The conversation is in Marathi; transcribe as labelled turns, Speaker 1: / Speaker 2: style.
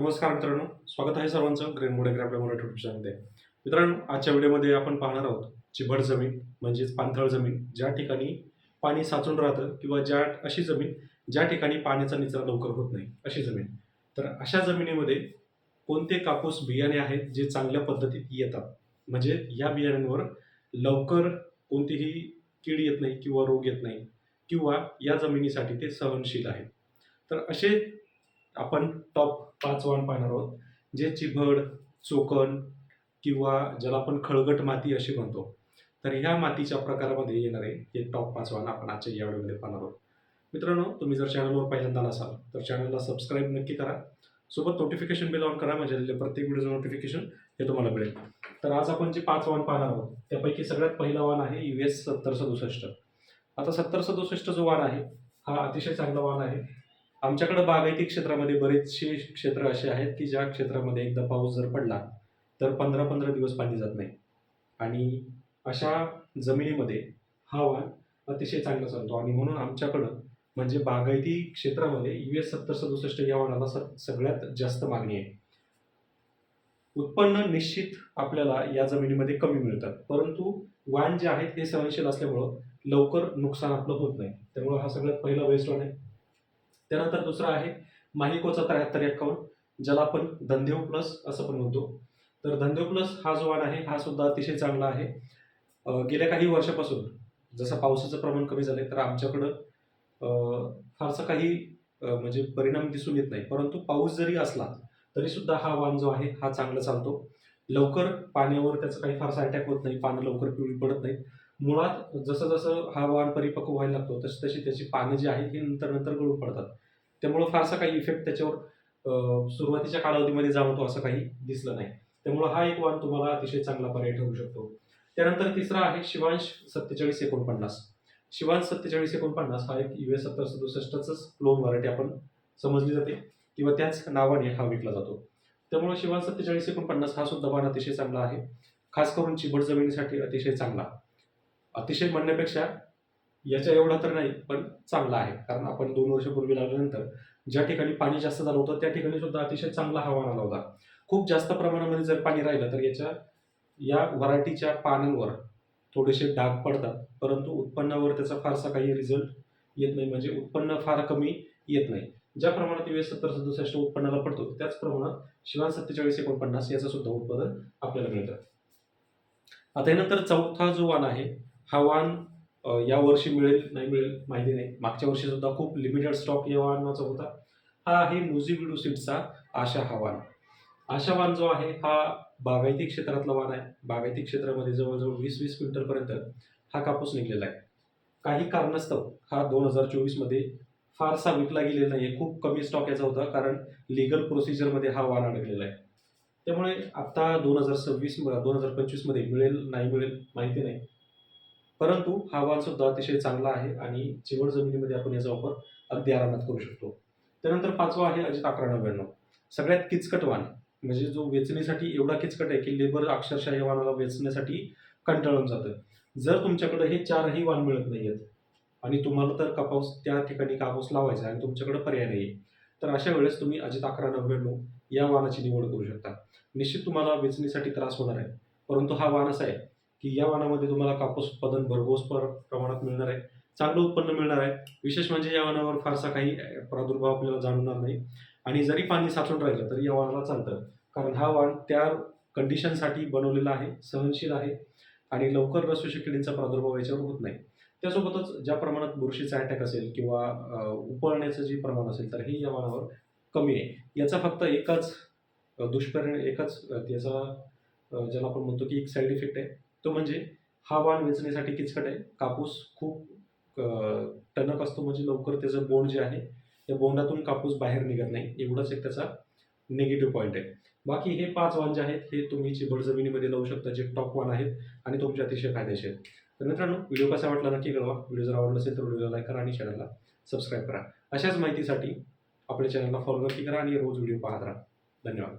Speaker 1: नमस्कार मित्रांनो स्वागत आहे सर्वांचं ग्रेन मोडेग्रा आपल्या मराठी युट्यूब चॅनलमध्ये मित्रांनो आजच्या व्हिडिओमध्ये आपण पाहणार आहोत चिबड जमीन म्हणजेच पाणथळ जमीन ज्या ठिकाणी पाणी साचून राहतं किंवा ज्या अशी जमीन ज्या ठिकाणी पाण्याचा निचरा लवकर होत नाही अशी जमीन. तर अशा जमिनीमध्ये कोणते कापूस बियाणे आहेत जे चांगल्या पद्धतीत येतात? म्हणजे या बियाण्यांवर लवकर कोणतीही कीड येत नाही किंवा रोग येत नाही किंवा या जमिनीसाठी ते सहनशील आहेत. तर असे आपण टॉप पाच वाण पाहणार आहोत. जे चिभड चोकण किंवा ज्याला आपण खळगट माती अशी म्हणतो. तर ह्या मातीच्या प्रकारामध्ये येणारे हे टॉप पाच वाण आपण आजच्या या व्हिडिओमध्ये पाहणार आहोत. मित्रांनो तुम्ही जर चॅनलवर पहिल्यांदा नसाल तर चॅनलला सबस्क्राईब नक्की करा. सोबत नोटिफिकेशन बिल ऑन करा म्हणजे प्रत्येक व्हिडिओचं नोटिफिकेशन हे तुम्हाला मिळेल. तर आज आपण जे पाच वाण पाहणार आहोत त्यापैकी सगळ्यात पहिला वाण आहे यू एस सत्तर सदुसष्ट आता सत्तर सदुसष्ट जो वाण आहे हा अतिशय चांगला वाण आहे. आमच्याकडे बागायती क्षेत्रामध्ये बरेचसे क्षेत्र असे आहेत की ज्या क्षेत्रामध्ये एकदा पाऊस जर पडला तर पंधरा पंधरा दिवस पाणी जात नाही. आणि अशा जमिनीमध्ये हा वाण अतिशय चांगला चालतो. आणि म्हणून आमच्याकडं म्हणजे बागायती क्षेत्रामध्ये यू एस सत्तर सदुसष्ट या वाणाला सगळ्यात जास्त मागणी आहे. उत्पन्न निश्चित आपल्याला या जमिनीमध्ये कमी मिळतात. परंतु वाण जे आहेत हे सहनशील असल्यामुळं लवकर नुकसान आपलं होत नाही. त्यामुळं हा सगळ्यात पहिला वेस्ट वाण आहे. त्यानंतर दुसरा आहे माहिकोचा त्र्याहत्तर अकाउंट ज्याला आपण धंदेव प्लस असं पण म्हणतो. तर धंदेव प्लस हा जो वाण आहे हा सुद्धा अतिशय चांगला आहे. गेल्या काही वर्षापासून जसं पावसाचं प्रमाण कमी झालं तर आमच्याकडं फारसं काही म्हणजे परिणाम दिसून येत नाही. परंतु पाऊस जरी असला तरी सुद्धा हा वाण जो आहे हा चांगला चालतो. लवकर पाण्यावर त्याचं काही फारसा अटॅक होत नाही. पानं लवकर पिवळी पडत नाहीत. मुळात जसं जसं हा वाण परिपक्व व्हायला लागतो तशी तशी त्याची पानं जी आहेत ही नंतर नंतर गळून पडतात. त्यामुळं फारसा काही इफेक्ट त्याच्यावर सुरुवातीच्या कालावधीमध्ये जाणवतो असं काही दिसलं नाही. त्यामुळं हा एक वाण तुम्हाला अतिशय चांगला पर्याय ठरू शकतो. त्यानंतर तिसरा आहे शिवांश सत्तेचाळीस एकोणपन्नास. शिवांश सत्तेचाळीस एकोणपन्नास हा एक यू एस सत्तर सदुसष्टच क्लोन व्हरायटी आपण समजली जाते किंवा त्याच नावाने हा विकला जातो. त्यामुळे शिवांश सत्तेचाळीस एकोणपन्नास हा सुद्धा वाण अतिशय चांगला आहे. खास करून चिबड जमिनीसाठी अतिशय चांगला. अतिशय म्हणण्यापेक्षा याच्या एवढा तर नाही पण चांगला आहे. कारण आपण दोन वर्षपूर्वी लागल्यानंतर ज्या ठिकाणी पाणी जास्त झालं होतं त्या ठिकाणी सुद्धा अतिशय चांगला हवामान आला होता. खूप जास्त प्रमाणामध्ये जर पाणी राहिलं तर याच्या या व्हरायटीच्या पानांवर थोडेसे डाग पडतात. परंतु उत्पन्नावर त्याचा फारसा काही रिझल्ट येत नाही. म्हणजे उत्पन्न फार कमी येत नाही. ज्या प्रमाणात यू एस सत्तर सदुसष्ट उत्पन्नाला पडतो त्याच प्रमाणात शिवान सत्तेचाळीस एकोणपन्नास याचं सुद्धा उत्पादन आपल्याला मिळतं. आता यानंतर चौथा जो वाण आहे हा वाण या वर्षी मिळेल नाही मिळेल माहिती नाही. मागच्या वर्षी सुद्धा खूप लिमिटेड स्टॉक या वाहनाचा होता. हा आहे म्युझिबिडू सीटचा आशा हा वाण. आशा वाण जो आहे हा बागायती क्षेत्रातला वाण आहे. बागायती क्षेत्रामध्ये जवळजवळ वीस वीस क्विंटलपर्यंत हा कापूस निघलेला आहे. काही कारणास्तव हा दोन हजार चोवीसमध्ये फारसा विकला गेलेला नाही आहे खूप कमी स्टॉक याचा होता कारण लिगल प्रोसिजरमध्ये हा वाण अडकलेला आहे. त्यामुळे आत्ता दोन हजार सव्वीस दोन हजार पंचवीसमध्ये मिळेल नाही मिळेल माहिती नाही. परंतु हा वाण सुद्धा अतिशय चांगला आहे आणि चिवड जमिनीमध्ये आपण याचा वापर अगदी आरामात करू शकतो. त्यानंतर पाचवा आहे अजित अकरा नव्याण्णव. सगळ्यात किचकट वाण म्हणजे जो वेचणीसाठी एवढा किचकट आहे की लेबर अक्षरशः या वाणाला वेचण्यासाठी कंटाळून जातं जर तुमच्याकडे हे चारही वाण मिळत नाही आहेत आणि तुम्हाला तर कापूस त्या ठिकाणी कापूस लावायचा आणि तुमच्याकडे पर्याय नाही आहे तर अशा वेळेस तुम्ही अजित अकरा नव्याण्णव या वाणाची निवड करू शकता. निश्चित तुम्हाला वेचणीसाठी त्रास होणार आहे परंतु हा वाण असा आहे की या वाणामध्ये तुम्हाला कापूस उत्पादन भरघोस प्रमाणात मिळणार आहे. चांगलं उत्पन्न मिळणार आहे. विशेष म्हणजे या वाणावर फारसा काही प्रादुर्भाव आपल्याला जाणवणार नाही. आणि जरी पाणी साचून राहिलं तरी या वाणाला चालतं. कारण हा वाण त्या कंडिशनसाठी बनवलेला आहे सहनशील आहे. आणि लवकर रसविषयी किडींचा प्रादुर्भाव याच्यावर होत नाही. त्यासोबतच ज्या प्रमाणात बुरशीचा अटॅक असेल किंवा उपळण्याचं जे प्रमाण असेल तर हे या वाणावर कमी आहे. याचा फक्त एकच दुष्परिणाम एकच याचा त्याचा ज्याला आपण म्हणतो की एक साईड इफेक्ट आहे. तो म्हणजे हा वाण वेचण्यासाठी किचकट आहे. कापूस खूप टणक असतो म्हणजे लवकर त्याचं बोंड जे आहे त्या बोंडातून कापूस बाहेर निघत नाही. एवढाच एक त्याचा निगेटिव्ह पॉईंट आहे. बाकी हे पाच वाण जे आहेत हे तुम्ही चिबड जमिनीमध्ये लावू शकता जे टॉप वाण आहेत आणि तुमचे अतिशय फायदेशीर तर मित्रांनो व्हिडिओ कसा वाटला नक्की कळवा. व्हिडिओ जर आवडला असेल तर व्हिडिओला लाईक करा आणि चॅनलला सबस्क्राईब करा. अशाच माहितीसाठी आपल्या चॅनलला फॉलो नक्की करा आणि रोज व्हिडिओ पाहत राहा. धन्यवाद.